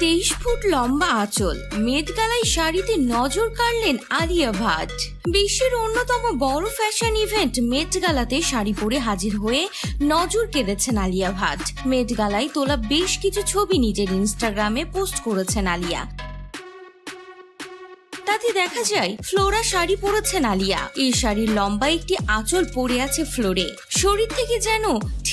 তেইশ ফুট লম্বা আঁচল। মেট গালায় শাড়িতে নজর কাড়লেন আলিয়া ভাট বিশ্বের অন্যতম বড় ফ্যাশন ইভেন্ট মেট গালাতে শাড়ি পরে হাজির হয়ে নজর কেড়েছেন আলিয়া ভাট মেট গালায় তোলা বেশ কিছু ছবি নিজের ইনস্টাগ্রামে পোস্ট করেছেন আলিয়া। তাতে দেখা যায়, ফ্লোরা শাড়ি পরেছেন আলিয়া। এই শাড়ির লম্বা একটি আঁচল পরে আছে ফ্লোরে। শরীর থেকে যেন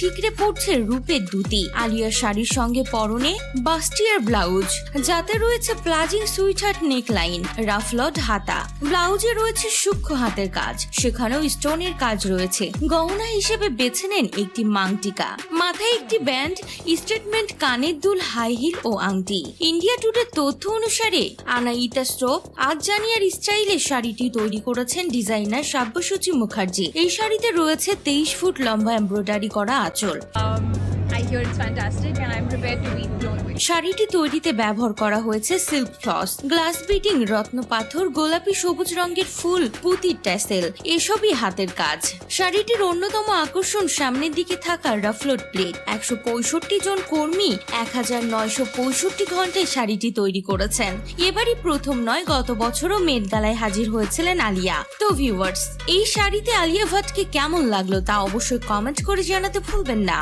ঠিকরে পড়ছে রূপের দুতি আলিয়ার শাড়ির সঙ্গে পরনে বাস্টিয়ার ব্লাউজ, যাতে রয়েছে প্লাজিং সুইটহার্ট নেকলাইন রাফলড হাতা। ব্লাউজে রয়েছে সূক্ষ্ম হাতের কাজ, সেখানেও স্টোনের কাজ রয়েছে। গহনা হিসেবে বেছে নেন একটি মাংটিকা। মাথায় একটি ব্যান্ড, স্টেটমেন্ট কানের দুল, হাই হিল ও আংটি। ইন্ডিয়া টুডের তথ্য অনুসারে আনাইতা স্ট্রোপ আজ জানিয়ার স্টাইলে শাড়িটি তৈরি করেছেন ডিজাইনার সাব্যসূচি মুখার্জি। এই শাড়িতে রয়েছে তেইশ ফুট লম্বা এমব্রয়ডারি করা আঁচল শাড়িটি তৈরিতে ব্যবহার করা হয়েছে সিল্ক ফ্লস গ্লাস বিটিং রত্ন পাথর, গোলাপি সবুজ রঙের ফুল পুতির ট্যাসেল এসবই হাতের কাজ। শাড়িটির অন্যতম আকর্ষণ সামনের দিকে থাকা রাফলোড প্লেট একশো পঁয়ষট্টি জন কর্মী এক হাজার নয়শো পঁয়ষট্টি ঘন্টায় শাড়িটি তৈরি করেছেন। এবারই প্রথম নয়, গত বছরও মেট গালায় হাজির হয়েছিলেন আলিয়া। তো ভিউয়ার্স এই শাড়িতে আলিয়া ভাটকে কেমন লাগল তা অবশ্যই কমেন্ট করে জানাতে ভুলবেন না।